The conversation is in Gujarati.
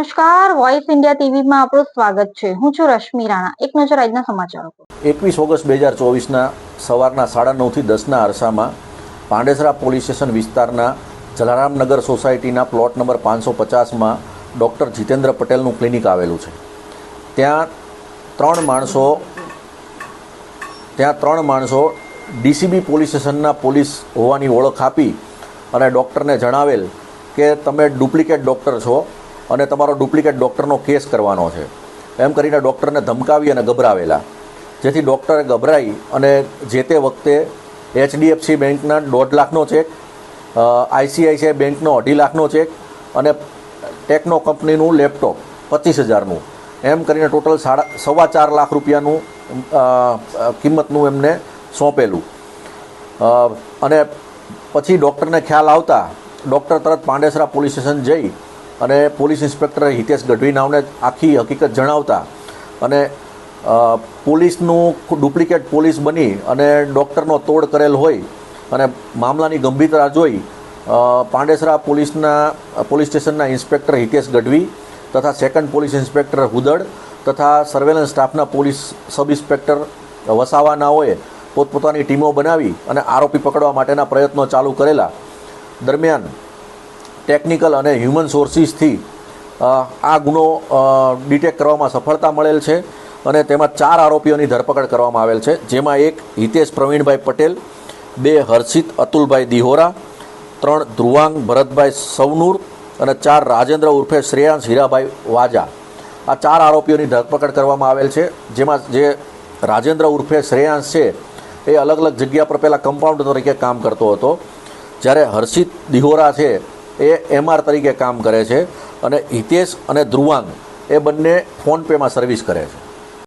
નમસ્કાર વોઇસ ઇન્ડિયા ટીવીમાં આપણું સ્વાગત છે. હું છું રશ્મિ રાણા. એક નજર આજના સમાચારો એકવીસ ઓગસ્ટ બે હજાર ચોવીસના સવારના સાડા નવથી દસના અરસામાં પાંડેસરા પોલીસ સ્ટેશન વિસ્તારના જલારામનગર સોસાયટીના પ્લોટ નંબર પાંચસો પચાસમાં ડૉક્ટર જીતેન્દ્ર પટેલનું ક્લિનિક આવેલું છે. ત્યાં ત્રણ માણસો, ત્યાં ત્રણ માણસો ડીસીબી પોલીસ સ્ટેશનના પોલીસ હોવાની ઓળખ આપી અને ડૉક્ટરને જણાવેલ કે તમે ડુપ્લિકેટ ડૉક્ટર છો અને તમારો ડુપ્લિકેટ ડૉક્ટરનો કેસ કરવાનો છે. એમ કરીને ડૉક્ટરને ધમકાવી અને ગભરાવેલા. જેથી ડૉક્ટરે ગભરાઈ અને જે તે વખતે એચડીએફસી બેંકના દોઢ લાખનો ચેક આઈસીઆઈસીઆઈ બેંકનો અઢી લાખનો ચેક અને ટેકનો કંપનીનું લેપટોપ પચીસ હજારનું. એમ કરીને ટોટલ સાડા, સવા ચાર લાખ રૂપિયાનું કિંમતનું એમને સોંપેલું. અને પછી ડૉક્ટરને ખ્યાલ આવતા ડૉક્ટર તરત પાંડેસરા પોલીસ સ્ટેશન જઈ અને પોલીસ ઇન્સ્પેક્ટર હિતેશ ગઢવી નાવને આખી હકીકત જણાવતા અને પોલીસનું ડુપ્લિકેટ પોલીસ બની અને ડૉક્ટરનો તોડ કરેલ હોય અને મામલાની ગંભીરતા જોઈ પાંડેસરા પોલીસના, પોલીસ સ્ટેશનના ઇન્સ્પેક્ટર હિતેશ ગઢવી તથા સેકન્ડ પોલીસ ઇન્સ્પેક્ટર હુદડ તથા સર્વેલન્સ સ્ટાફના પોલીસ સબ ઇન્સ્પેક્ટર વસાવાનાઓએ પોતપોતાની ટીમો બનાવી અને આરોપી પકડવા માટેના પ્રયત્નો ચાલુ કરેલા. દરમિયાન ટેકનિકલ અને હ્યુમન સોર્સિસથી આ ગુનો ડિટેક કરવામાં સફળતા મળેલ છે અને તેમાં ચાર આરોપીઓની ધરપકડ કરવામાં આવેલ છે, જેમાં એક હિતેશ પ્રવીણભાઈ પટેલ, બે હર્ષિત અતુલભાઈ દિહોરા, ત્રણ ધ્રુવાંગ ભરતભાઈ સવનૂર અને ચાર રાજેન્દ્ર ઉર્ફે શ્રેયાંશ હીરાભાઈ વાજા. આ ચાર આરોપીઓની ધરપકડ કરવામાં આવેલ છે, જેમાં જે રાજેન્દ્ર ઉર્ફે શ્રેયાંશ છે, એ અલગ અલગ જગ્યા પર પહેલાં કમ્પાઉન્ડર તરીકે કામ કરતો હતો. જ્યારે હર્ષિત દિહોરા છે એ એમઆર તરીકે કામ કરે છે અને હિતેશ અને ધ્રુવાંગ એ બંને ફોનપેમાં સર્વિસ કરે છે.